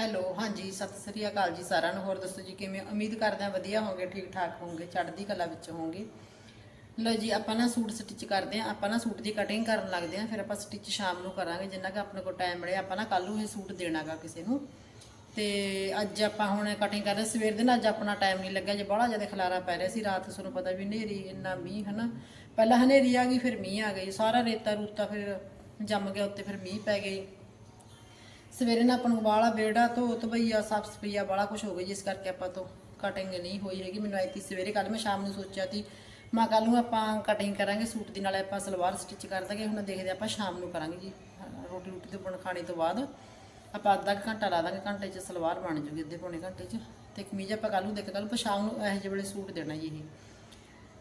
Hello, ਹਾਂਜੀ, ਸਤਿ ਸ੍ਰੀ ਅਕਾਲ ਜੀ ਸਾਰਿਆਂ ਨੂੰ। ਹੋਰ ਦੱਸੋ ਜੀ ਕਿਵੇਂ? ਉਮੀਦ ਕਰਦੇ ਹਾਂ ਵਧੀਆ ਹੋਗੇ ਠੀਕ ਠਾਕ ਹੋਵੋਗੇ, ਚੜ੍ਹਦੀ ਕਲਾ ਵਿੱਚ ਹੋਵੋਗੇ। ਲੋ ਜੀ, ਆਪਾਂ ਨਾ ਸੂਟ ਸਟਿਚ ਕਰਦੇ ਆਂ ਆਪਾਂ ਨਾ ਸੂਟ ਦੀ ਕਟਿੰਗ ਕਰਨ ਲੱਗਦੇ ਆਂ ਫਿਰ ਆਪਾਂ ਸਟਿਚ ਸ਼ਾਮ ਨੂੰ ਕਰਾਂਗੇ। ਜਿੰਨਾ ਕਿ ਆਪਣੇ ਕੋਲ ਟਾਈਮ ਮਿਲੇ ਆਪਾਂ ਨਾ ਕੱਲ ਨੂੰ ਇਹ ਸੂਟ ਦੇਣਾਗਾ ਕਿਸੇ ਨੂੰ। ਤੇ ਅੱਜ ਆਪਾਂ ਹੁਣ ਕਟਿੰਗ ਕਰਦੇ ਸਵੇਰ ਦੇ ਨਾਲ ਅੱਜ ਆਪਣਾ ਟਾਈਮ ਨਹੀਂ ਲੱਗਿਆ, ਜੇ ਬੜਾ ਜ਼ਿਆਦਾ ਖਲਾਰਾ ਪੈ ਰਿਹਾ ਸੀ, ਰਾਤ ਤੁਹਾਨੂੰ ਪਤਾ ਵੀ ਹਨੇਰੀ, ਇੰਨਾ ਮੀਂਹ, ਹਨਾ। ਪਹਿਲਾਂ ਹਨੇਰੀ ਆ ਗਈ, ਫਿਰ ਮੀਂਹ ਆ ਗਈ ਸਾਰਾ ਰੇਤਾ ਰੂਤਾ ਫਿਰ ਜੰਮ ਗਿਆ, ਉੱਤੇ ਫਿਰ ਮੀਂਹ ਪੈ ਗਈ ਸਵੇਰੇ ਨਾ ਆਪਾਂ ਨੂੰ ਵਾਲਾ ਬੇੜਾ ਧੋ ਧਵਈਆ ਸਾਫ਼ ਸਫਾਈਆ ਵਾਲਾ ਕੁਝ ਹੋ ਗਿਆ ਜਿਸ ਕਰਕੇ ਆਪਾਂ ਤੋਂ ਕਟਿੰਗ ਨਹੀਂ ਹੋਈ ਹੈਗੀ। ਮੈਨੂੰ ਆਈ ਤੀ ਸਵੇਰੇ ਕੱਲ ਮੈਂ ਸ਼ਾਮ ਨੂੰ ਸੋਚਿਆ ਸੀ ਮੈਂ ਕੱਲ ਨੂੰ ਆਪਾਂ ਕਟਿੰਗ ਕਰਾਂਗੇ ਸੂਟ ਦੀ, ਨਾਲੇ ਆਪਾਂ ਸਲਵਾਰ ਸਟਿਚ ਕਰ ਦਾਂਗੇ। ਹੁਣ ਦੇਖਦੇ ਆਪਾਂ ਸ਼ਾਮ ਨੂੰ ਕਰਾਂਗੇ ਜੀ। ਰੋਟੀ ਰੋਟੀ ਤੋਂ ਬਣ ਖਾਣੇ ਤੋਂ ਬਾਅਦ ਆਪਾਂ ਅੱਧਾ ਕੁ ਘੰਟਾ ਲਾ ਦਾਂਗੇ, ਘੰਟੇ 'ਚ ਸਲਵਾਰ ਬਣ ਜੂਗੀ, ਅੱਧੇ ਪੌਣੇ ਘੰਟੇ 'ਚ। ਤੇ ਕਮੀਜ਼ ਆਪਾਂ ਕੱਲ ਨੂੰ ਦੇਖ ਕੱਲ ਨੂੰ ਸ਼ਾਮ ਨੂੰ ਇਹੋ ਜਿਹੇ ਵੇਲੇ ਸੂਟ ਦੇਣਾ ਜੀ ਇਹ।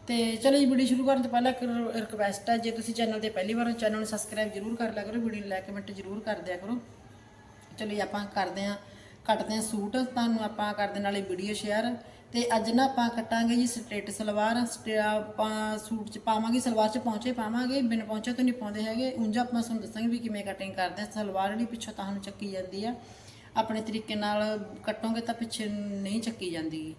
ਤੇ ਚਲੋ ਜੀ ਵੀਡੀਓ ਸ਼ੁਰੂ ਕਰਨ ਤੋਂ ਪਹਿਲਾਂ ਇੱਕ ਰਿਕਵੈਸਟ ਹੈ ਜੇ ਤੁਸੀਂ ਚੈਨਲ ਤੇ ਪਹਿਲੀ ਵਾਰ ਚੈਨਲ ਨੂੰ ਸਬਸਕ੍ਰਾਈਬ ਜਰੂਰ ਕਰ ਲਿਆ ਕਰੋ। ਵੀਡੀਓ ਨੂੰ ਲਾਈਕ ਕਮੈਂਟ ਜਰੂਰ ਕਰ ਦਿਆ ਕਰੋ। ਚਲੋ ਆਪਾਂ ਕਰਦੇ ਆਂ ਕੱਟਦੇ ਆਂ ਸੂਟ। ਤੁਹਾਨੂੰ ਆਪਾਂ ਕਰਦੇ ਨਾਲੇ ਵੀਡੀਓ ਸ਼ੇਅਰ ਤੇ ਅੱਜ ਨਾ ਆਪਾਂ ਕੱਟਾਂਗੇ ਜੀ ਸਟ੍ਰੇਟ ਸਲਵਾਰ। ਸਟੇ- ਆਪਾਂ ਸੂਟ ਚ ਪਾਵਾਂਗੇ, ਸਲਵਾਰ ਚ ਪਹੁੰਚੇ ਪਾਵਾਂਗੇ, ਬਿਨ ਪਹੁੰਚੇ ਤੋਂ ਨਹੀਂ ਪਾਉਂਦੇ ਹੈਗੇ। ਉਂਝ ਆਪਾਂ ਤੁਹਾਨੂੰ ਦੱਸਾਂਗੇ ਵੀ ਕਿਵੇਂ ਕਟਿੰਗ ਕਰਦੇ ਆ ਸਲਵਾਰ ਜਿਹੜੀ ਪਿੱਛੋਂ ਤੁਹਾਨੂੰ ਚੱਕੀ ਜਾਂਦੀ ਆ, ਆਪਣੇ ਤਰੀਕੇ ਨਾਲ ਕੱਟੋਗੇ ਤਾਂ ਪਿੱਛੇ ਨਹੀਂ ਚੱਕੀ ਜਾਂਦੀ।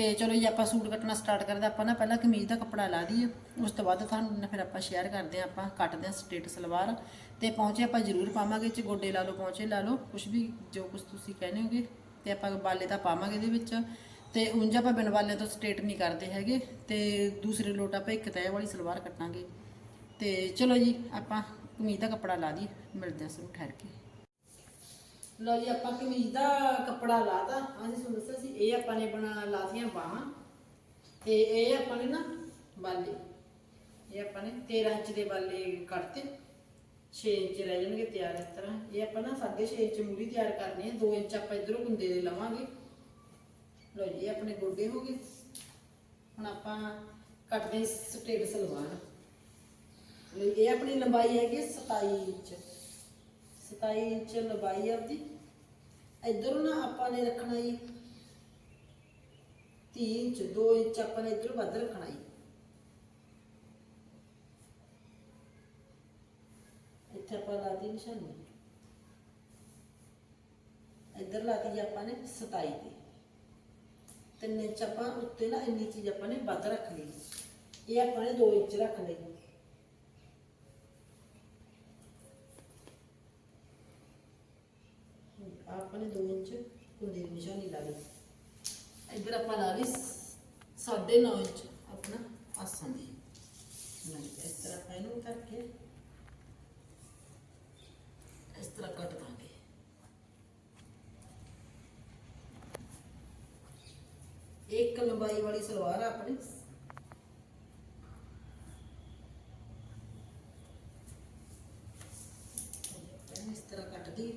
ਤੇ ਚਲੋ ਜੀ, ਆਪਾਂ ਸੂਟ ਕੱਟਣਾ ਸਟਾਰਟ ਕਰਦੇ ਹਾਂ। ਆਪਾਂ ਨਾ ਪਹਿਲਾਂ ਕਮੀਜ਼ ਦਾ ਕੱਪੜਾ ਲਾ ਦਈਏ। ਉਸ ਤੋਂ ਬਾਅਦ ਤੁਹਾਨੂੰ ਫਿਰ ਆਪਾਂ ਸ਼ੇਅਰ ਕਰਦੇ ਹਾਂ, ਆਪਾਂ ਕੱਟਦੇ ਹਾਂ ਸਟੇਟ ਸਲਵਾਰ। ਤੇ ਪਹੁੰਚੇ ਆਪਾਂ ਜ਼ਰੂਰ ਪਾਵਾਂਗੇ ਚ ਗੋਡੇ ਲਾ ਲਓ ਪਹੁੰਚੇ ਲਾ ਲਓ ਕੁਝ ਵੀ ਜੋ ਕੁਝ ਤੁਸੀਂ ਕਹਿੰਦੇ ਹੋਗੇ। ਤੇ ਆਪਾਂ ਬਾਲੇ ਤਾਂ ਪਾਵਾਂਗੇ ਇਹਦੇ ਵਿੱਚ। ਤੇ ਉਂਝ ਆਪਾਂ ਬਿਨ ਬਾਲੇ ਤੋਂ ਸਟ੍ਰੇਟ ਨਹੀਂ ਕਰਦੇ ਹੈਗੇ। ਤੇ ਦੂਸਰੇ ਲੋਟ ਆਪਾਂ ਇੱਕ ਤੈਅ ਵਾਲੀ ਸਲਵਾਰ ਕੱਟਾਂਗੇ। ਤੇ ਚਲੋ ਜੀ, ਆਪਾਂ ਕਮੀਜ਼ ਦਾ ਕੱਪੜਾ ਲਾ ਦਈਏ। ਮਿਲਦੇ ਹਾਂ ਸਾਨੂੰ ਠਹਿਰ ਕੇ। ਲੋ ਜੀ, ਆਪਾਂ ਕਮੀਜ਼ ਦਾ ਕੱਪੜਾ ਲਾਤਾ। ਅਸੀਂ ਤੁਹਾਨੂੰ ਦੱਸਿਆ ਸੀ, ਇਹ ਆਪਾਂ ਨੇ ਬਣਾ ਲਾਤੀਆਂ ਬਾਹਾਂ। ਤੇ ਇਹ ਆਪਾਂ ਨੇ ਨਾ ਬਾਲੇ। ਇਹ ਆਪਾਂ ਨੇ 13 ਇੰਚ ਦੇ ਬਾਲੇ ਕੱਟਤੇ 6 ਇੰਚ ਰਹਿ ਜਾਣਗੇ ਤਿਆਰ ਇਸ ਤਰ੍ਹਾਂ। ਇਹ ਆਪਾਂ ਨਾ 6.5 ਇੰਚ ਮੂਰੀ ਤਿਆਰ ਕਰਨੀ ਹੈ। 2 ਇੰਚ ਆਪਾਂ ਇਧਰੋਂ ਗੁੰਦੇ ਦੇ ਲਵਾਂਗੇ। ਲੋ ਜੀ, ਇਹ ਆਪਣੇ ਗੋਡੇ ਹੋ ਗਏ। ਹੁਣ ਆਪਾਂ ਕੱਟਦੇ ਸਟੇਟ ਸਲਵਾਰ। ਇਹ ਆਪਣੀ ਲੰਬਾਈ ਹੈਗੀ 27 ਇੰਚ। 27 ਇੰਚ ਲੰਬਾਈ ਆਪਦੀ। ਇਧਰੋਂ ਨਾ ਆਪਾਂ ਨੇ ਰੱਖਣਾ ਜੀ 30 ਇੰਚ 2 ਇੰਚ ਆਪਾਂ ਨੇ ਇਧਰੋਂ ਵੱਧ ਰੱਖਣਾ ਜੀ। ਇੱਥੇ ਆਪਾਂ ਲਾਤੀ ਨਿਸ਼ਾਨੀ। ਇੱਧਰ ਲਾਤੀ ਜੀ ਆਪਾਂ ਨੇ 27 ਤੇ। ਤਿੰਨ ਇੰਚ ਆਪਾਂ ਉੱਤੇ ਨਾ ਇੰਨੀ ਚੀਜ਼ ਆਪਾਂ ਨੇ ਵੱਧ ਰੱਖ ਲਈ। ਇਹ ਆਪਾਂ ਨੇ 2 ਇੰਚ ਰੱਖ ਲਈ। ਆਪਾਂ ਨੇ 2 ਇੰਚ ਕੁੰਡੇ ਦੀ ਨਿਸ਼ਾਨੀ ਲਾ ਲਈ ਇੱਧਰ ਆਪਾਂ ਲਾ ਲਈ 9.5 ਇੰਚ ਆਪਣਾ ਆਸਣ ਦੀ। ਇਸ ਤਰ੍ਹਾਂ ਆਪਾਂ ਇਹਨੂੰ ਕਰਕੇ ਇਸ ਤਰ੍ਹਾਂ ਕੱਟ ਦਾਂਗੇ। ਇੱਕ ਲੰਬਾਈ ਵਾਲੀ ਸਲਵਾਰ ਆ ਆਪਣੀ। ਇਸ ਤਰ੍ਹਾਂ ਕੱਟਦੀ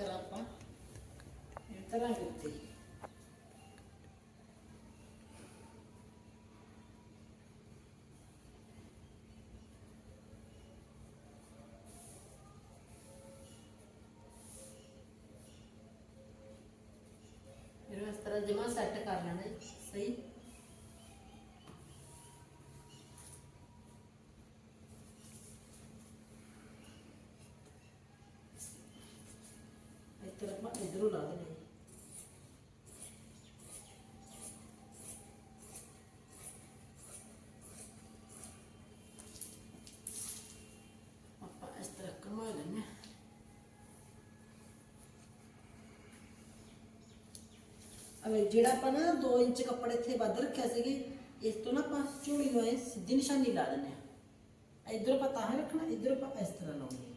ಇರ್ತಾರಪ್ಪ ಈ ಥರ ಆಗುತ್ತೆ ಇರುವ ಥರ ದಿಮಾಸ್ ಅಟ್ಟಕಾರಣ ಸೈ ਤਰ੍ਹਾਂ ਘੁਮਾ ਲੈਣਾ ਅਵੇ ਜਿਹੜਾ ਆਪਾਂ ਨਾ 2 ਇੰਚ ਕੱਪੜੇ ਇੱਥੇ ਵੱਧ ਰੱਖਿਆ ਸੀਗੇ, ਇਸ ਤੋਂ ਨਾ ਆਪਾਂ ਝੋਲੀ ਨੂੰ ਐਂ ਸਿੱਧੀ ਨਿਸ਼ਾਨੀ ਲਾ ਦਿੰਦੇ ਆ ਇਧਰ ਆਪਾਂ ਤਾਂ ਰੱਖਣਾ, ਇਧਰ ਆਪਾਂ ਇਸ ਤਰ੍ਹਾਂ ਲਾਉਣੀ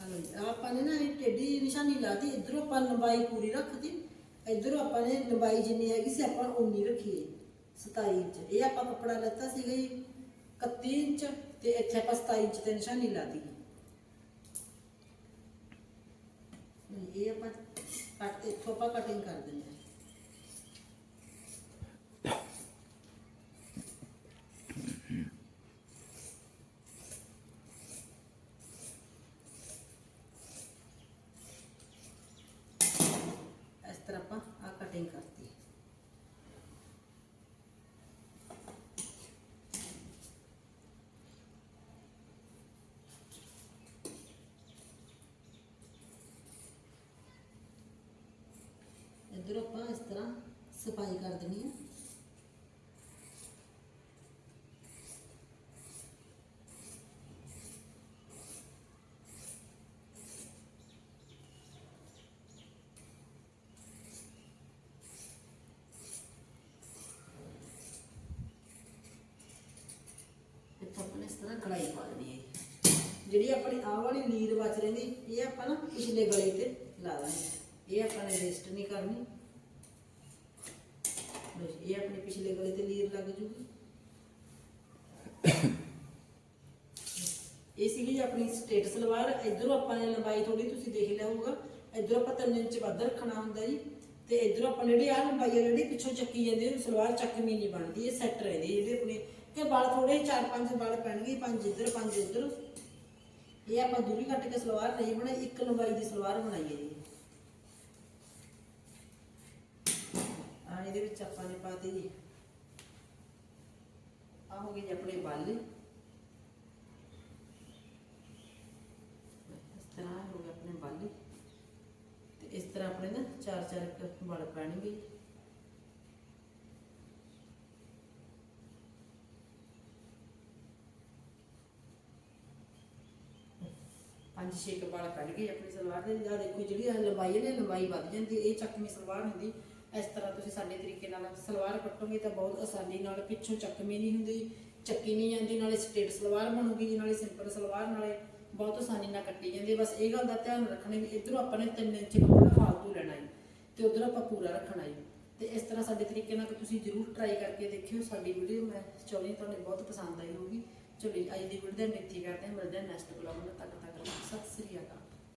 ਹਲੋ ਜੀ, ਆਹ ਆਪਾਂ ਨੇ ਨਾ ਇਹ ਟੇਢੀ ਨਿਸ਼ਾਨੀ ਲਾਤੀ ਇਧਰੋਂ ਆਪਾਂ ਲੰਬਾਈ ਪੂਰੀ ਰੱਖਤੀ ਇਧਰੋਂ ਆਪਾਂ ਨੇ ਲੰਬਾਈ ਜਿੰਨੀ ਹੈਗੀ ਸੀ ਆਪਾਂ ਉਨੀ ਰੱਖੀ ਹੈ 27 ਇੰਚ ਇਹ ਆਪਾਂ ਕੱਪੜਾ ਲੈਤਾ ਸੀਗਾ ਜੀ 31 ਇੰਚ ਤੇ ਇੱਥੇ ਆਪਾਂ 27 ਇੰਚ ਤੇ ਨਿਸ਼ਾਨੀ ਲਾਤੀ ਇਹ ਆਪਾਂ ਕੱਟ ਇੱਥੋਂ ਆਪਾਂ ਕਟਿੰਗ ਕਰ ਦਿੰਦੇ ਹਾਂ ਇਸ ਤਰ੍ਹਾਂ ਆਪਾਂ ਆ ਕਟਿੰਗ ਕਰਤੀ ਇੱਧਰ ਆਪਾਂ ਇਸ ਤਰ੍ਹਾਂ ਸਫ਼ਾਈ ਕਰ ਦੇਣੀ ਹੈ। ਆਪਾਂ ਇਸ ਤਰ੍ਹਾਂ ਕੜਾਈ ਪਾ ਦੇਣੀ ਹੈ। ਜਿਹੜੀ ਆਪਣੀ ਆਹ ਵਾਲੀ ਲੀਰ ਬਚ ਰਹਿੰਦੀ ਇਹ ਆਪਾਂ ਨਾ ਪਿਛਲੇ ਗਲੇ ਤੇ ਲਾ ਦਾਂਗੇ। ਇਹ ਆਪਾਂ ਨੇ ਵੇਸਟ ਨਹੀਂ ਕਰਨੀ। ਲਓ ਇਹ ਆਪਣੇ ਪਿਛਲੇ ਗਲੇ ਤੇ ਲੀਰ ਲੱਗ ਜੂਗੀ। ਇਹ ਸੀਗੀ ਆਪਣੀ ਸਟੇਟ ਸਲਵਾਰ। ਇਧਰੋਂ ਆਪਾਂ ਨੇ ਲੰਬਾਈ ਥੋੜੀ ਤੁਸੀਂ ਦੇਖ ਲਿਆ ਹੋਊਗਾ। ਇਧਰੋਂ ਆਪਾਂ 3 ਇੰਚ ਵੱਧ ਰੱਖਣਾ ਹੁੰਦਾ ਜੀ। ਤੇ ਇਧਰੋਂ ਆਪਾਂ ਜਿਹੜੀ ਆਹ ਲੰਬਾਈ ਹੈ ਜਿਹੜੀ ਪਿੱਛੋਂ ਚੱਕੀ ਜਾਂਦੀ ਹੈ ਸਲਵਾਰ ਚੱਕਵੀਂ ਨਹੀਂ ਬਣਦੀ। ਇਹ ਸੈੱਟ ਰਹਿੰਦੀ ਜਿਹੜੇ ਆਪਣੇ। ਕਿ ਵਾਲ ਥੋੜੇ ਚਾਰ ਪੰਜ ਵਾਲ ਪੈਣਗੇ, ਪੰਜ ਇੱਧਰ ਪੰਜ ਇੱਧਰ। ਇਹ ਆਪਾਂ ਦੂਰੀ ਕੱਟ ਕੇ ਸਲਵਾਰ ਨਹੀਂ ਬਣਾਈ, ਇੱਕ ਲੰਬਾਈ ਦੀ ਸਲਵਾਰ ਬਣਾਈ ਹੈ ਜੀ ਆ ਇਹਦੇ ਵਿੱਚ ਆਪਾਂ ਨੇ ਪਾ ਜੀ ਆ ਹੋ ਗਈ ਜੀ ਆਪਣੇ ਬਾਲੇ। ਇਸ ਤਰ੍ਹਾਂ ਹੋ ਗਏ ਆਪਣੇ ਬਾਲੇ। ਤੇ ਇਸ ਤਰ੍ਹਾਂ ਆਪਣੇ ਨਾ ਚਾਰ ਚਾਰ ਕੁ ਪੈਣਗੇ। ਪੰਜ ਛੇ ਕੁ ਵਾਲ ਕੱਢ ਗਏ ਆਪਣੀ ਸਲਵਾਰ ਦੇ। ਜਾਂ ਦੇਖੋ ਜਿਹੜੀ ਲੰਬਾਈ ਹੈ ਲੰਬਾਈ ਵੱਧ ਜਾਂਦੀ ਇਹ ਚੱਕਵੀਂ ਸਲਵਾਰ ਹੁੰਦੀ। ਇਸ ਤਰ੍ਹਾਂ ਤੁਸੀਂ ਸਾਡੇ ਤਰੀਕੇ ਨਾਲ ਸਲਵਾਰ ਕੱਟੋਗੇ ਤਾਂ ਬਹੁਤ ਆਸਾਨੀ ਨਾਲ ਪਿੱਛੋਂ ਚੱਕਮੀ ਨਹੀਂ ਹੁੰਦੀ, ਚੱਕੀ ਨਹੀਂ ਜਾਂਦੀ, ਨਾਲੇ ਸਟੇਟ ਸਲਵਾਰ ਬਣੂਗੀ ਜੀ, ਨਾਲੇ ਸਿੰਪਲ ਸਲਵਾਰ, ਨਾਲੇ ਬਹੁਤ ਆਸਾਨੀ ਨਾਲ ਕੱਟੀ ਜਾਂਦੀ ਬਸ ਇਹ ਗੱਲ ਦਾ ਧਿਆਨ ਰੱਖਣਾ ਵੀ ਇਧਰੋਂ ਆਪਾਂ ਨੇ 3 ਇੰਚ ਕੱਪੜਾ ਫਾਲਤੂ ਲੈਣਾ ਹੈ ਤੇ ਉਧਰ ਆਪਾਂ ਪੂਰਾ ਰੱਖਣਾ ਹੈ। ਤੇ ਇਸ ਤਰ੍ਹਾਂ ਸਾਡੇ ਤਰੀਕੇ ਨਾਲ ਤੁਸੀਂ ਜ਼ਰੂਰ ਟਰਾਈ ਕਰਕੇ ਦੇਖਿਓ ਸਾਡੀ ਵੀਡੀਓ ਮੈਂ ਚਾਹੁੰਦੀ ਹਾਂ ਤੁਹਾਨੂੰ ਬਹੁਤ ਪਸੰਦ ਆਈ ਹੋਊਗੀ। ਚਲੋ ਅੱਜ ਦੀ ਵੀਡੀਓ ਦਾ ਇੱਥੇ ਕਰਦੇ ਹਾਂ, ਮਿਲਦੇ ਹਾਂ ਨੈਕਸਟ ਬਲੌਗ ਨਾਲ ਤੱਕ ਤੱਕ ਸਤਿ ਸ੍ਰੀ ਅਕਾਲ।